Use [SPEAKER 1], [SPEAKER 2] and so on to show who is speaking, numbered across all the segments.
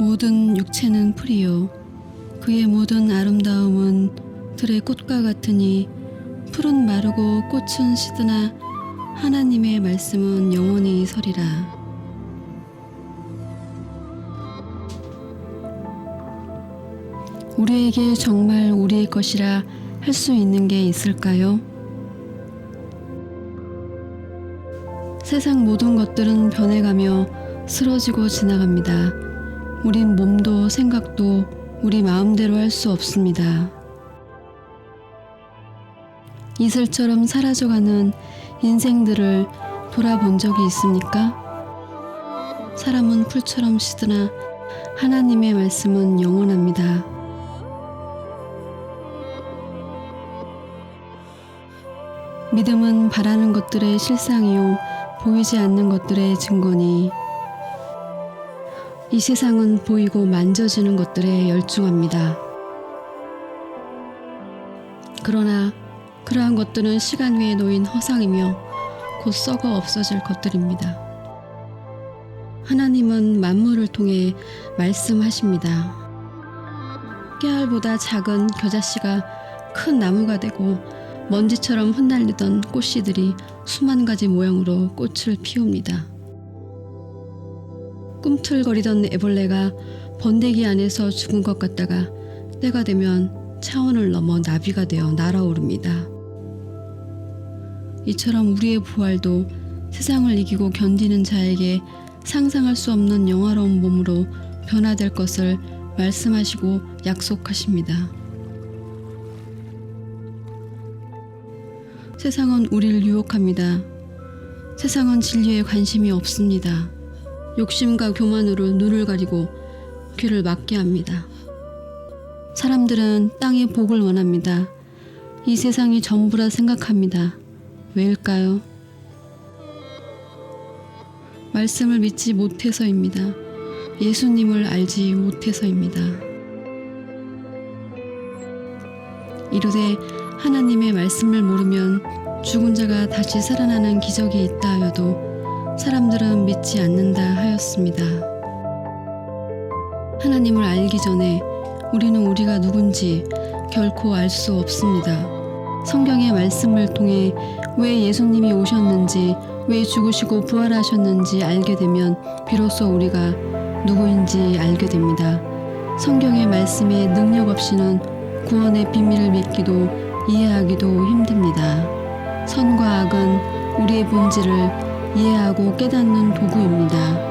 [SPEAKER 1] 모든 육체는 풀이요 그의 모든 아름다움은 들의 꽃과 같으니 풀은 마르고 꽃은 시드나 하나님의 말씀은 영원히 서리라 우리에게 정말 우리의 것이라 할 수 있는 게 있을까요? 세상 모든 것들은 변해가며 쓰러지고 지나갑니다. 우린 몸도 생각도 우리 마음대로 할 수 없습니다. 이슬처럼 사라져가는 인생들을 돌아본 적이 있습니까? 사람은 풀처럼 시드나 하나님의 말씀은 영원합니다. 믿음은 바라는 것들의 실상이요 보이지 않는 것들의 증거니 이 세상은 보이고 만져지는 것들에 열중합니다. 그러나 그러한 것들은 시간 위에 놓인 허상이며 곧 썩어 없어질 것들입니다. 하나님은 만물을 통해 말씀하십니다. 깨알보다 작은 겨자씨가 큰 나무가 되고 먼지처럼 흩날리던 꽃씨들이 수만 가지 모양으로 꽃을 피웁니다. 꿈틀거리던 애벌레가 번데기 안에서 죽은 것 같다가 때가 되면 차원을 넘어 나비가 되어 날아오릅니다. 이처럼 우리의 부활도 세상을 이기고 견디는 자에게 상상할 수 없는 영화로운 몸으로 변화될 것을 말씀하시고 약속하십니다. 세상은 우리를 유혹합니다. 세상은 진리에 관심이 없습니다. 욕심과 교만으로 눈을 가리고 귀를 막게 합니다. 사람들은 땅의 복을 원합니다. 이 세상이 전부라 생각합니다. 왜일까요? 말씀을 믿지 못해서입니다. 예수님을 알지 못해서입니다. 이르되 하나님의 말씀을 모르면 죽은 자가 다시 살아나는 기적이 있다 하여도 사람들은 믿지 않는다 하였습니다. 하나님을 알기 전에 우리는 우리가 누군지 결코 알 수 없습니다. 성경의 말씀을 통해 왜 예수님이 오셨는지, 왜 죽으시고 부활하셨는지 알게 되면 비로소 우리가 누구인지 알게 됩니다. 성경의 말씀에 능력 없이는 구원의 비밀을 믿기도 이해하기도 힘듭니다. 선과 악은 우리의 본질을 이해하고 깨닫는 도구입니다.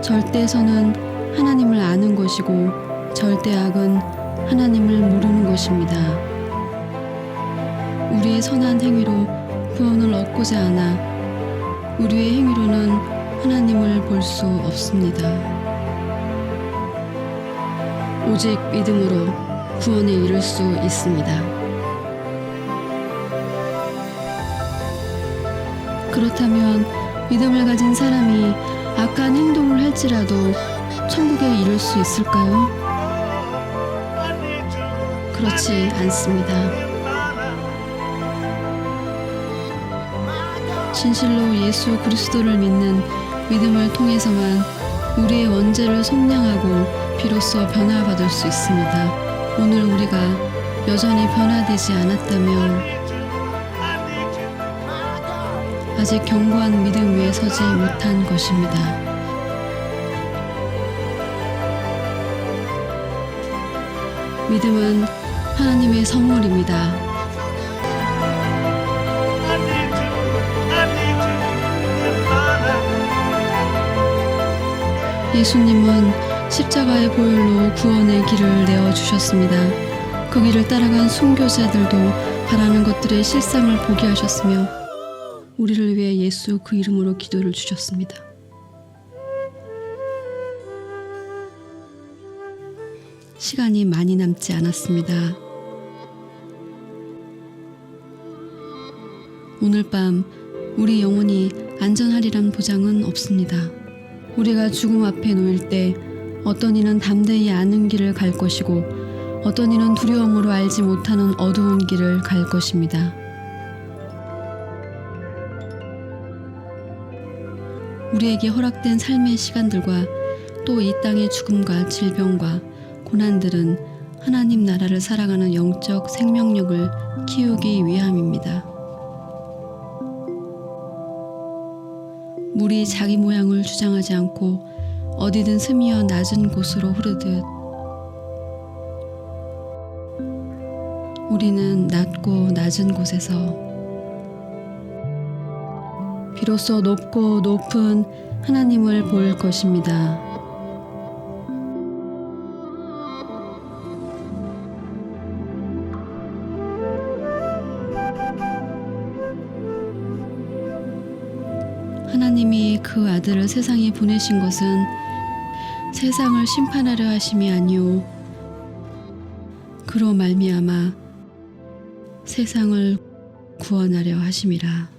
[SPEAKER 1] 절대 선은 하나님을 아는 것이고 절대 악은 하나님을 모르는 것입니다. 우리의 선한 행위로 구원을 얻고자 하나 우리의 행위로는 하나님을 볼 수 없습니다. 오직 믿음으로 구원에 이를 수 있습니다. 그렇다면 믿음을 가진 사람이 악한 행동을 할지라도 천국에 이를 수 있을까요? 그렇지 않습니다. 진실로 예수 그리스도를 믿는 믿음을 통해서만 우리의 원죄를 속량하고 비로소 변화받을 수 있습니다. 오늘 우리가 여전히 변화되지 않았다면 아직 견고한 믿음 위에 서지 못한 것입니다. 믿음은 하나님의 선물입니다. 예수님은 십자가의 보혈로 구원의 길을 내어 주셨습니다. 그 길을 따라간 순교자들도 바라는 것들의 실상을 보게 하셨으며 우리를 위해 예수 그 이름으로 기도를 주셨습니다. 시간이 많이 남지 않았습니다. 오늘 밤 우리 영혼이 안전하리란 보장은 없습니다. 우리가 죽음 앞에 놓일 때 어떤 이는 담대히 아는 길을 갈 것이고 어떤 이는 두려움으로 알지 못하는 어두운 길을 갈 것입니다. 우리에게 허락된 삶의 시간들과 또 이 땅의 죽음과 질병과 고난들은 하나님 나라를 살아가는 영적 생명력을 키우기 위함입니다. 물이 자기 모양을 주장하지 않고 어디든 스미어 낮은 곳으로 흐르듯 우리는 낮고 낮은 곳에서 비로소 높고 높은 하나님을 볼 것입니다. 하나님이 그 아들을 세상에 보내신 것은 세상을 심판하려 하심이 아니요 그로 말미암아 세상을 구원하려 하심이라.